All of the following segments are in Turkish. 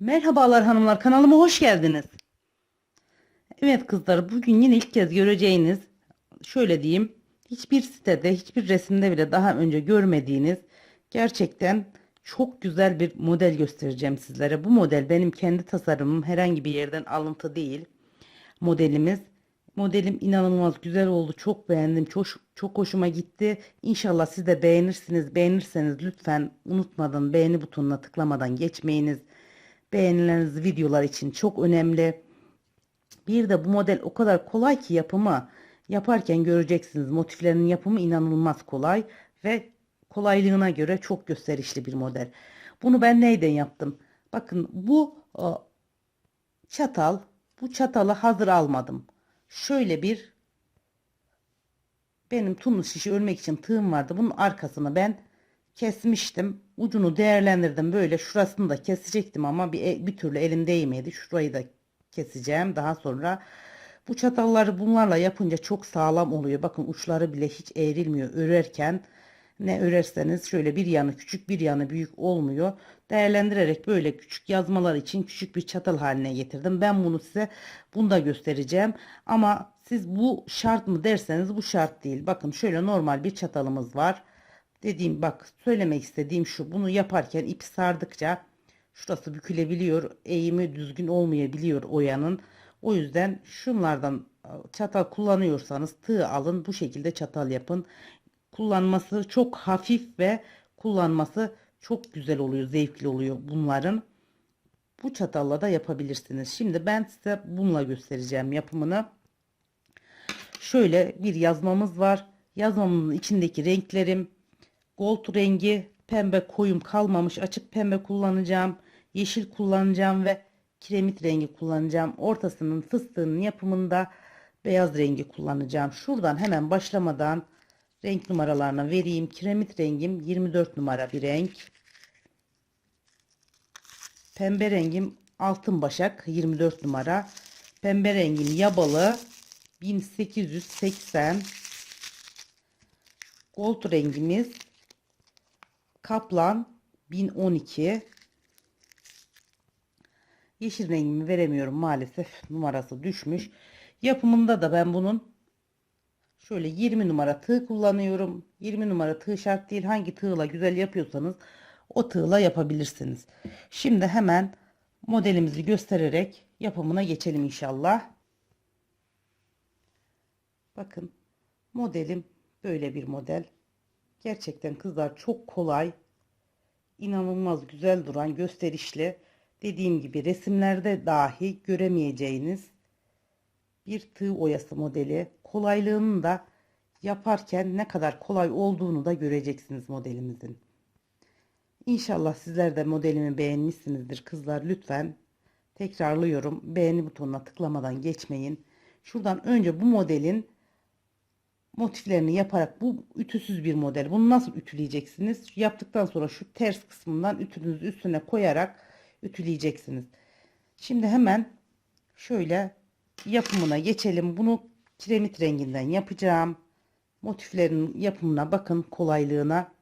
Merhabalar hanımlar kanalıma hoş geldiniz. Evet kızlar bugün yine ilk kez göreceğiniz şöyle diyeyim hiçbir sitede hiçbir resimde bile daha önce görmediğiniz gerçekten çok güzel bir model göstereceğim sizlere. Bu model benim kendi tasarımım herhangi bir yerden alıntı değil modelimiz. Modelim inanılmaz güzel oldu. Çok beğendim. Çok çok hoşuma gitti. İnşallah siz de beğenirsiniz. Beğenirseniz lütfen unutmadan beğeni butonuna tıklamadan geçmeyiniz. Beğenileriniz videolar için çok önemli. Bir de bu model o kadar kolay ki yapımı yaparken göreceksiniz. Motiflerinin yapımı inanılmaz kolay ve kolaylığına göre çok gösterişli bir model. Bunu ben neyden yaptım? Bakın bu e, çatal bu çatalı hazır almadım. Şöyle bir benim tunlu şişi örmek için tığım vardı. Bunun arkasını ben kesmiştim. Ucunu değerlendirdim. Böyle şurasını da kesecektim ama bir, e, bir türlü elim değmedi. Şurayı da keseceğim. Daha sonra bu çatalları bunlarla yapınca çok sağlam oluyor. Bakın uçları bile hiç eğrilmiyor örerken. Ne örerseniz şöyle bir yanı küçük bir yanı büyük olmuyor. Değerlendirerek böyle küçük yazmalar için küçük bir çatal haline getirdim. Ben bunu size bunu da göstereceğim. Ama siz bu şart mı derseniz bu şart değil. Bakın şöyle normal bir çatalımız var. Dediğim bak söylemek istediğim şu. Bunu yaparken ip sardıkça şurası bükülebiliyor. Eğimi düzgün olmayabiliyor oyanın. O yüzden şunlardan çatal kullanıyorsanız tığ alın bu şekilde çatal yapın kullanması çok hafif ve kullanması çok güzel oluyor, zevkli oluyor bunların. Bu çatalla da yapabilirsiniz. Şimdi ben size bununla göstereceğim yapımını. Şöyle bir yazmamız var. Yazmamın içindeki renklerim gold rengi, pembe koyum kalmamış açık pembe kullanacağım. Yeşil kullanacağım ve kiremit rengi kullanacağım. Ortasının fıstığının yapımında beyaz rengi kullanacağım. Şuradan hemen başlamadan renk numaralarına vereyim. Kiremit rengim 24 numara bir renk. Pembe rengim altın başak 24 numara. Pembe rengim yabalı 1880. Gold rengimiz kaplan 1012. Yeşil rengimi veremiyorum maalesef numarası düşmüş. Yapımında da ben bunun Şöyle 20 numara tığ kullanıyorum. 20 numara tığ şart değil. Hangi tığla güzel yapıyorsanız o tığla yapabilirsiniz. Şimdi hemen modelimizi göstererek yapımına geçelim inşallah. Bakın modelim böyle bir model. Gerçekten kızlar çok kolay. inanılmaz güzel duran gösterişli. Dediğim gibi resimlerde dahi göremeyeceğiniz bir tığ oyası modeli. Kolaylığını da yaparken ne kadar kolay olduğunu da göreceksiniz modelimizin. İnşallah sizler de modelimi beğenmişsinizdir kızlar. Lütfen tekrarlıyorum. Beğeni butonuna tıklamadan geçmeyin. Şuradan önce bu modelin motiflerini yaparak bu ütüsüz bir model. Bunu nasıl ütüleyeceksiniz? Yaptıktan sonra şu ters kısmından ütünüzü üstüne koyarak ütüleyeceksiniz. Şimdi hemen şöyle yapımına geçelim. Bunu kiremit renginden yapacağım. Motiflerin yapımına bakın kolaylığına.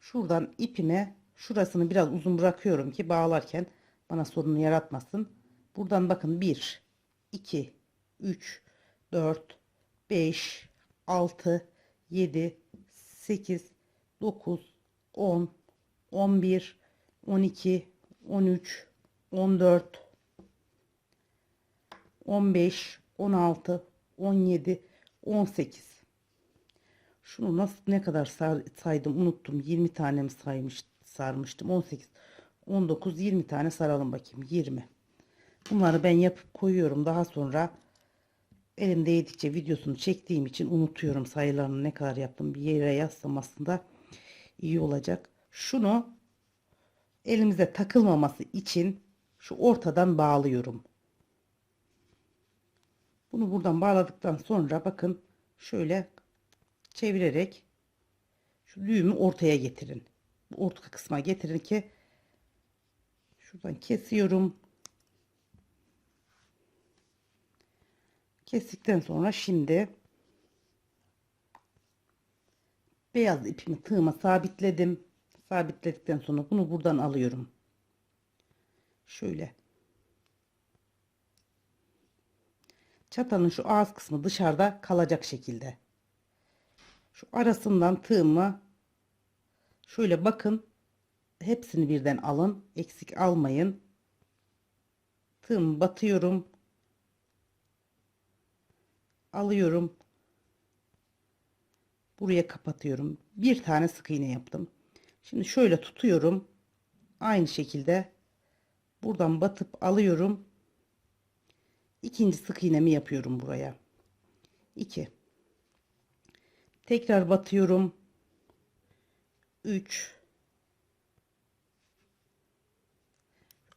Şuradan ipime şurasını biraz uzun bırakıyorum ki bağlarken bana sorunu yaratmasın. Buradan bakın 1, 2, 3, 4, 5, 6, 7, 8, 9, 10, 11, 12, 13, 14, 15, 16, 17, 18. Şunu nasıl ne kadar saydım unuttum. 20 tane mi saymış sarmıştım. 18, 19, 20 tane saralım bakayım. 20. Bunları ben yapıp koyuyorum. Daha sonra elimde yedikçe videosunu çektiğim için unutuyorum sayılarını ne kadar yaptım. Bir yere yazsam aslında iyi olacak. Şunu elimize takılmaması için şu ortadan bağlıyorum. Bunu buradan bağladıktan sonra bakın şöyle çevirerek şu düğümü ortaya getirin. Bu orta kısma getirin ki şuradan kesiyorum. Kestikten sonra şimdi beyaz ipimi tığıma sabitledim. sabitledikten sonra bunu buradan alıyorum. Şöyle. Çatanın şu ağız kısmı dışarıda kalacak şekilde. Şu arasından tığımı şöyle bakın. Hepsini birden alın. Eksik almayın. Tığımı batıyorum. Alıyorum. Buraya kapatıyorum. Bir tane sık iğne yaptım. Şimdi şöyle tutuyorum. Aynı şekilde buradan batıp alıyorum. İkinci sık iğnemi yapıyorum buraya. 2 Tekrar batıyorum. 3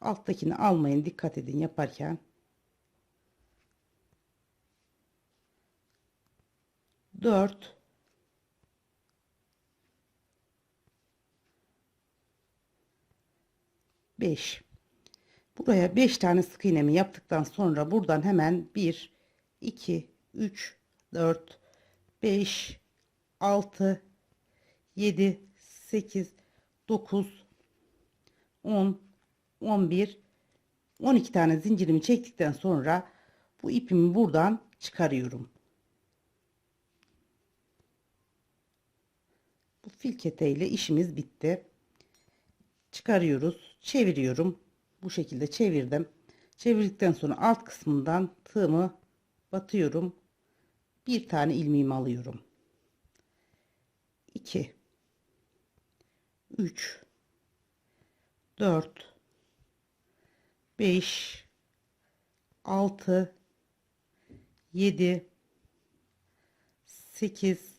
Alttakini almayın. Dikkat edin yaparken. 4 5 Buraya 5 tane sık iğnemi yaptıktan sonra buradan hemen 1 2 3 4 5 6 7 8 9 10 11 12 tane zincirimi çektikten sonra bu ipimi buradan çıkarıyorum. Filkete ile işimiz bitti. Çıkarıyoruz, çeviriyorum. Bu şekilde çevirdim. Çevirdikten sonra alt kısmından tığımı batıyorum. Bir tane ilmeğimi alıyorum. 2 3 4 5 6 7 8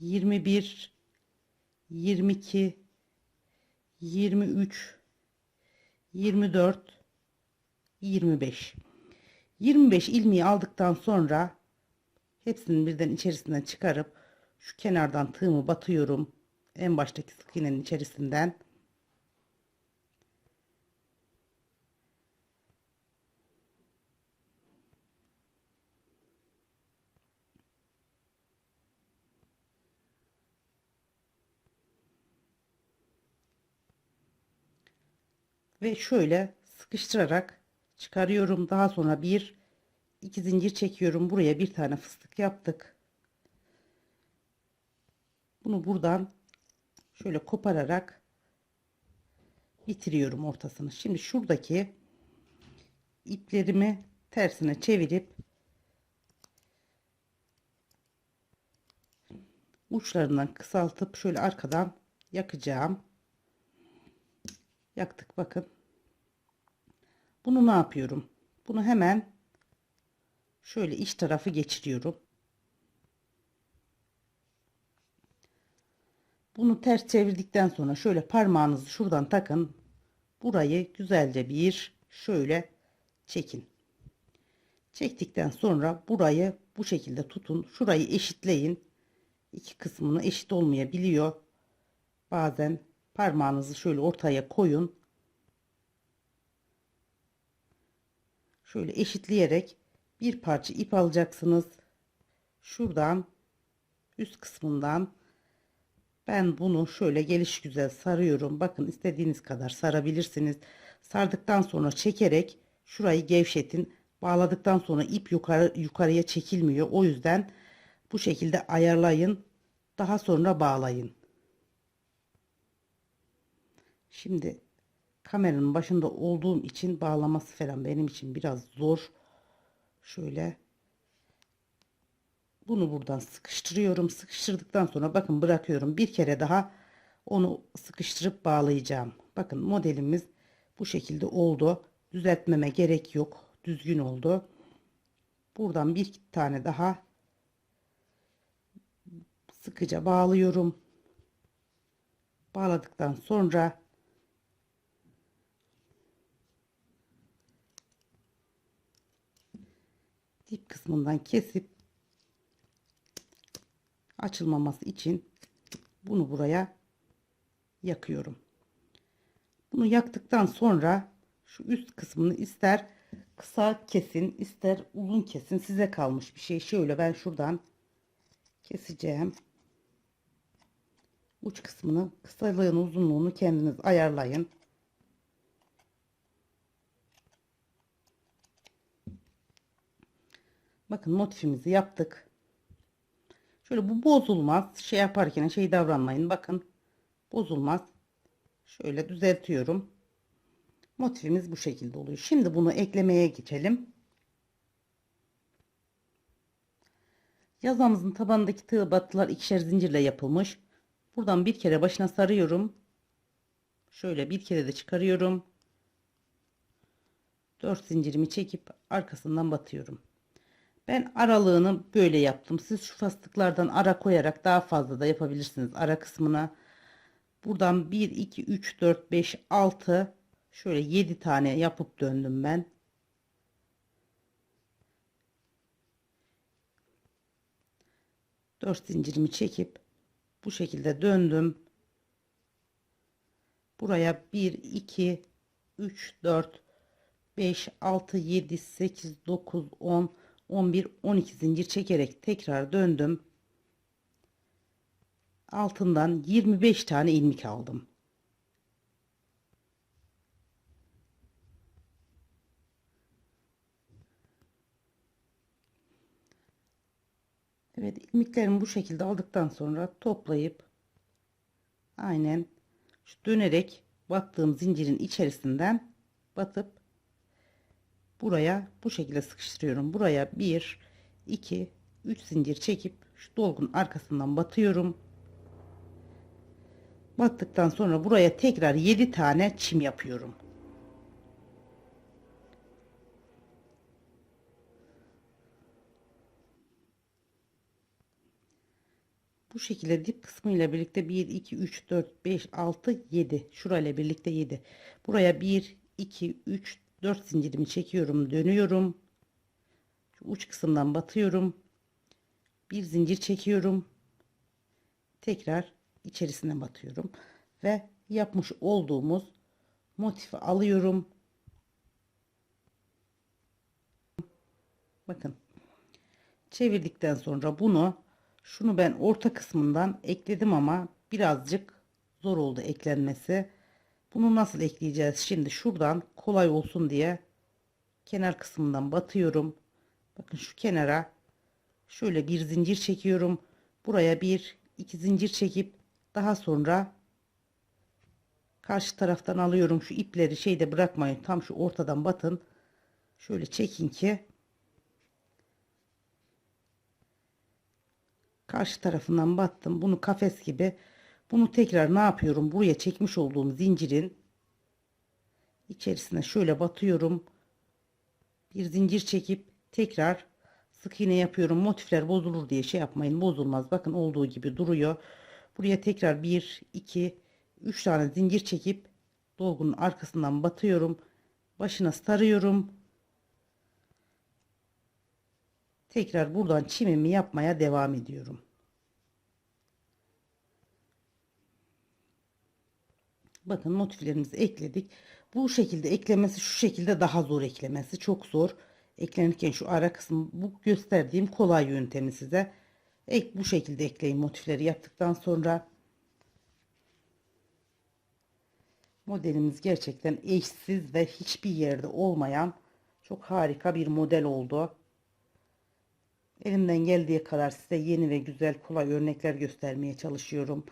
21 22 23 24 25 25 ilmeği aldıktan sonra hepsini birden içerisinden çıkarıp şu kenardan tığımı batıyorum. En baştaki sık iğnenin içerisinden ve şöyle sıkıştırarak çıkarıyorum. Daha sonra bir iki zincir çekiyorum. Buraya bir tane fıstık yaptık. Bunu buradan şöyle kopararak bitiriyorum ortasını. Şimdi şuradaki iplerimi tersine çevirip uçlarından kısaltıp şöyle arkadan yakacağım. Yaktık bakın. Bunu ne yapıyorum? Bunu hemen şöyle iç tarafı geçiriyorum. Bunu ters çevirdikten sonra şöyle parmağınızı şuradan takın. Burayı güzelce bir şöyle çekin. Çektikten sonra burayı bu şekilde tutun. Şurayı eşitleyin. İki kısmını eşit olmayabiliyor. Bazen parmağınızı şöyle ortaya koyun. Şöyle eşitleyerek bir parça ip alacaksınız. Şuradan üst kısmından ben bunu şöyle geliş güzel sarıyorum. Bakın istediğiniz kadar sarabilirsiniz. Sardıktan sonra çekerek şurayı gevşetin. Bağladıktan sonra ip yukarı yukarıya çekilmiyor. O yüzden bu şekilde ayarlayın. Daha sonra bağlayın. Şimdi kameranın başında olduğum için bağlaması falan benim için biraz zor. Şöyle bunu buradan sıkıştırıyorum. Sıkıştırdıktan sonra bakın bırakıyorum. Bir kere daha onu sıkıştırıp bağlayacağım. Bakın modelimiz bu şekilde oldu. Düzeltmeme gerek yok. Düzgün oldu. Buradan bir tane daha sıkıca bağlıyorum. bağladıktan sonra dip kısmından kesip açılmaması için bunu buraya yakıyorum. Bunu yaktıktan sonra şu üst kısmını ister kısa kesin ister uzun kesin size kalmış bir şey. Şöyle ben şuradan keseceğim. Uç kısmını kısalığını uzunluğunu kendiniz ayarlayın. Bakın motifimizi yaptık. Şöyle bu bozulmaz. Şey yaparken şey davranmayın. Bakın bozulmaz. Şöyle düzeltiyorum. Motifimiz bu şekilde oluyor. Şimdi bunu eklemeye geçelim. Yazmamızın tabanındaki tığ battılar ikişer zincirle yapılmış. Buradan bir kere başına sarıyorum. Şöyle bir kere de çıkarıyorum. 4 zincirimi çekip arkasından batıyorum. Ben aralığını böyle yaptım. Siz şu fıstıklardan ara koyarak daha fazla da yapabilirsiniz ara kısmına. Buradan 1, 2, 3, 4, 5, 6 şöyle 7 tane yapıp döndüm ben. Dört zincirimi çekip bu şekilde döndüm. Buraya 1, 2, 3, 4, 5, 6, 7, 8, 9, 10, 11 12 zincir çekerek tekrar döndüm. Altından 25 tane ilmek aldım. Evet ilmeklerimi bu şekilde aldıktan sonra toplayıp aynen şu dönerek battığım zincirin içerisinden batıp buraya bu şekilde sıkıştırıyorum. Buraya 1 2 3 zincir çekip şu dolgun arkasından batıyorum. Battıktan sonra buraya tekrar 7 tane çim yapıyorum. Bu şekilde dip kısmı ile birlikte 1 2 3 4 5 6 7 şurayla birlikte 7. Buraya 1 2 3 4 zincirimi çekiyorum dönüyorum. Şu uç kısımdan batıyorum. Bir zincir çekiyorum. Tekrar içerisine batıyorum. Ve yapmış olduğumuz motifi alıyorum. Bakın çevirdikten sonra bunu şunu ben orta kısmından ekledim ama birazcık zor oldu eklenmesi bunu nasıl ekleyeceğiz? Şimdi şuradan kolay olsun diye kenar kısmından batıyorum. Bakın şu kenara şöyle bir zincir çekiyorum. Buraya bir iki zincir çekip daha sonra karşı taraftan alıyorum. Şu ipleri şeyde bırakmayın. Tam şu ortadan batın. Şöyle çekin ki karşı tarafından battım. Bunu kafes gibi bunu tekrar ne yapıyorum? Buraya çekmiş olduğum zincirin içerisine şöyle batıyorum. Bir zincir çekip tekrar sık iğne yapıyorum. Motifler bozulur diye şey yapmayın. Bozulmaz. Bakın olduğu gibi duruyor. Buraya tekrar 1, 2, 3 tane zincir çekip dolgunun arkasından batıyorum. Başına sarıyorum. Tekrar buradan çimimi yapmaya devam ediyorum. Bakın motiflerimizi ekledik. Bu şekilde eklemesi şu şekilde daha zor eklemesi. Çok zor. Eklenirken şu ara kısım bu gösterdiğim kolay yöntemi size. Ek bu şekilde ekleyin motifleri yaptıktan sonra. Modelimiz gerçekten eşsiz ve hiçbir yerde olmayan çok harika bir model oldu. Elimden geldiği kadar size yeni ve güzel kolay örnekler göstermeye çalışıyorum.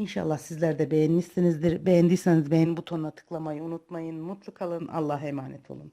İnşallah sizler de beğenmişsinizdir. Beğendiyseniz beğen butonuna tıklamayı unutmayın. Mutlu kalın. Allah'a emanet olun.